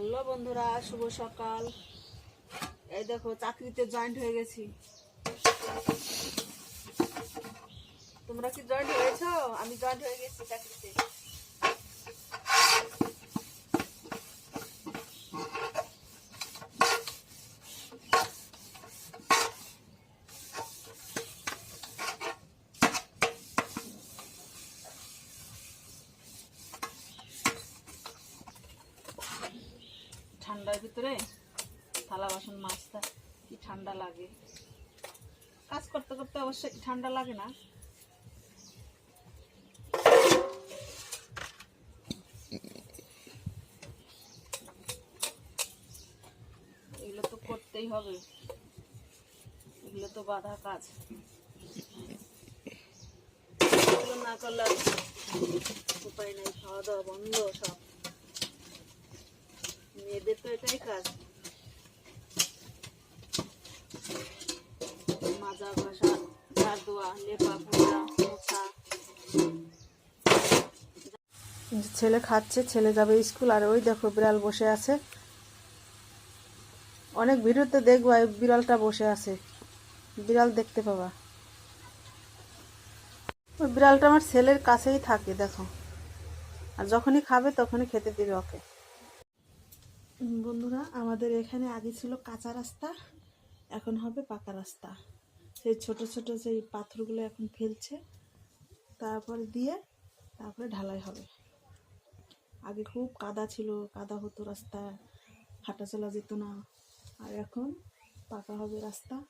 Hello বন্ধুরা, শুভ সকাল। এই দেখো, চাকরিতে জয়েন্ট হয়ে গেছি। তোমরা কি জয়েন্ট হয়েছ? আমি জয়েন্ট হয়ে গেছি চাকরিতে। ঠান্ডার ভিতরে থালা বাসন মাছটা কি ঠান্ডা লাগে। কাজ করতে করতে অবশ্যই ঠান্ডা লাগে না। এগুলো তো করতেই হবে। এগুলো তো বাধা কাজ। এগুলো না করলে উপায় নেই খাওয়া দাওয়া বন্ধ সব। এটাই কাজ মাজা ঘষা ঝাড় লেপা পোছা মোছা ছেলে খাচ্ছে, ছেলে যাবে স্কুল। আর ওই দেখো, বিড়াল বসে আছে। অনেক ভিডিওতে দেখব বিড়ালটা বসে আছে। বিড়াল দেখতে পাবা। ওই বিড়ালটা আমার ছেলের কাছেই থাকে, দেখো। আর যখনই খাবে, তখনই খেতে দিবে ওকে। বন্ধুরা, আমাদের এখানে আগে ছিল কাঁচা রাস্তা, এখন হবে পাকা রাস্তা। সেই ছোট ছোট সেই পাথরগুলো এখন ফেলছে, তারপর দিয়ে তারপরে ঢালাই হবে। আগে খুব কাদা ছিল, কাদা হতো রাস্তা হাঁটা চলা যেত না। আর এখন পাকা হবে রাস্তা।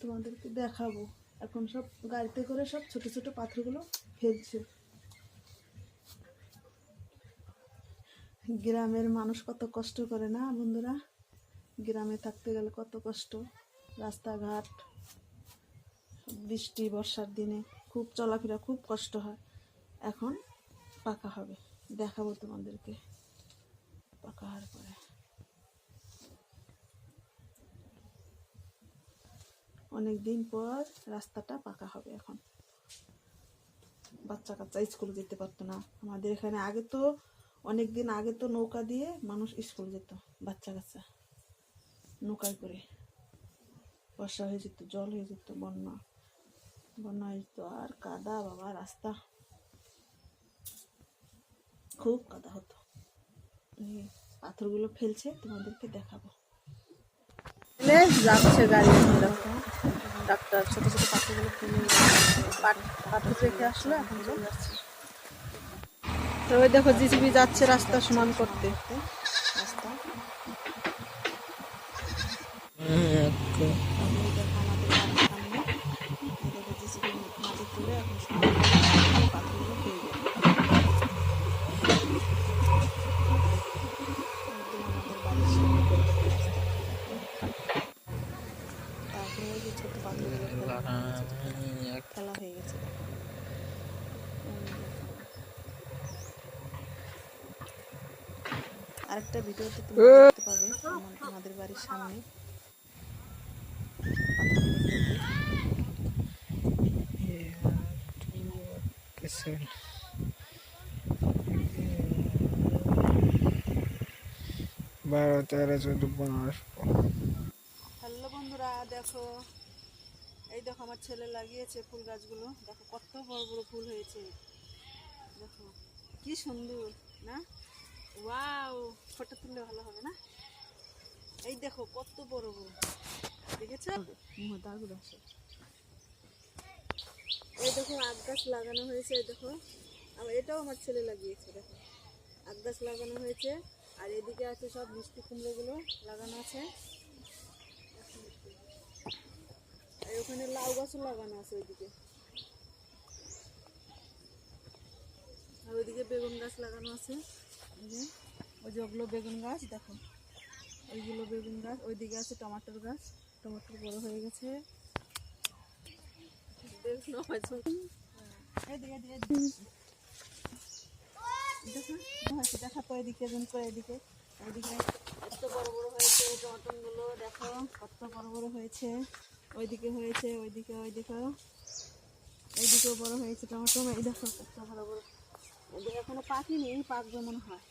তোমাদেরকে দেখাবো। এখন সব গাড়িতে করে সব ছোট ছোট পাথরগুলো ফেলছে। গ্রামের মানুষ কত কষ্ট করে না বন্ধুরা? গ্রামে থাকতে গেলে কত কষ্ট। রাস্তাঘাট বৃষ্টি, বর্ষার দিনে খুব চলাফেরা, খুব কষ্ট হয়। এখন পাকা হবে। দেখাবো তোমাদেরকে। পাকা হওয়ার পরে। অনেক দিন পর রাস্তাটা পাকা হবে এখন। বাচ্চা কাচ্চা স্কুলে যেতে পারতো না। আমাদের এখানে আগে তো অনেক দিন আগে তো নৌকা দিয়ে মানুষ স্কুল যেত, বাচ্চা কাচ্চা। নৌকায় করে। বর্ষা হয়ে যেত, জল হয়ে যেত, বন্যা। বন্যা হয়ে যেত, আর কাদা বাবা, রাস্তা। খুব কাদা হতো। পাথরগুলো ফেলছে, তোমাদেরকে দেখাবো। যাচ্ছে গাড়ি ডাক্তার ছোট ছোট পাথরগুলো ফেলে পাথর রেখে আসলে, এখন চলে যাচ্ছে। তো ওই দেখো জিসিবি যাচ্ছে রাস্তা সমান করতে। রাস্তা। এই দেখো আমাদের বাড়ির সামনে। এই দেখো JCB মাটি তুলে এখন সমান করে পাথরগুলো ফেলবে। একদম আমাদের বাড়ির সামনে করে দেবে রাস্তা। তারপরে ওই যে ছোট পাথরগুলো ফেলা হয়ে গেছে। ফেলা হয়ে গেছে এই দেখো। আরেকটা ভিডিওতে তুমি দেখতে পাবে আমাদের বাড়ির সামনে। বারো তেরো চোদ্দ পনেরো হ্যালো বন্ধুরা দেখো এই দেখো আমার ছেলে লাগিয়েছে ফুল গাছগুলো। দেখো কত বড় বড় ফুল হয়েছে। দেখো কি সুন্দর না? ওয়াও ফটো তুললে ভালো হবে না? এই দেখো কত বড় বড়। দেখেছ? দারুণ আছে। এই দেখো আগ গাছ লাগানো হয়েছে এই দেখো। আমার এটাও আমার ছেলে লাগিয়েছে দেখো। গাছ লাগানো হয়েছে আর এদিকে আছে সব মিষ্টি কুমড়োগুলো লাগানো আছে। আর ওখানে লাউ গাছও লাগানো আছে ওইদিকে। আর ওইদিকে বেগুন গাছ লাগানো আছে। ওই যে ওগুলো বেগুন গাছ, দেখো। ওইগুলো বেগুন গাছ, ওইদিকে আছে টমাটোর গাছ। টমাটোর বড় হয়ে গেছে। এদিকে। দেখো হয়েছে দেখা তো এদিকে এদিকে। এত বড় বড় হয়েছে গুলো দেখো, কত বড় বড় হয়েছে। ওইদিকে হয়েছে, ওইদিকে ওইদিকে। এইদিকেও বড় হয়েছে টমাটম এই দেখো, কত বড় বড়। এদিকে এখনও পাকিনি পাকবে মনে হয়।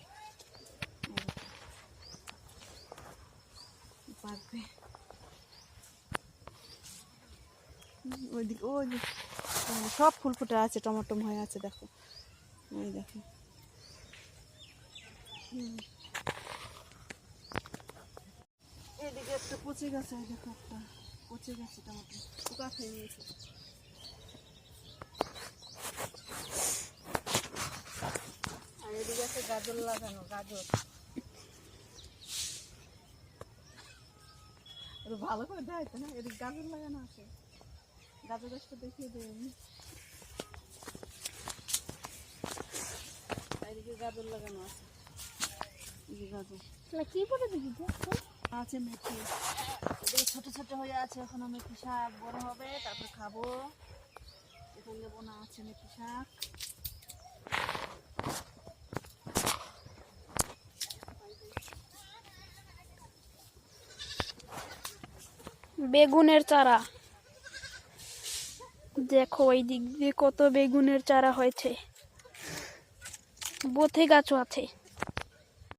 হুম, ওইদিকে ওই সব ফুল ফুটে আছে টমাটম হয়ে আছে দেখো। ওই দেখো। এদিকে একটা পচে গেছে দেখো একটা। পচে গেছে টমাটো। পোকা খেয়ে নিয়েছে আর এদিকে আছে গাজর লাগানো গাজর। ভালো করে দেয় না? এদিকে গাজর লাগানো আছে। গাজর গাছটা দেখিয়ে দেয় এদিকে গাজর লাগানো আছে। গাজর। কি করে দেখি আছে মেথি। এদিকে ছোট ছোট হয়ে আছে এখনও মেথি শাক বড় হবে তারপর খাব। এখানে বোনা আছে মেথি শাক। বেগুনের চারা। দেখো ওই দিক দিয়ে কত বেগুনের চারা হয়েছে। বোথে গাছও আছে।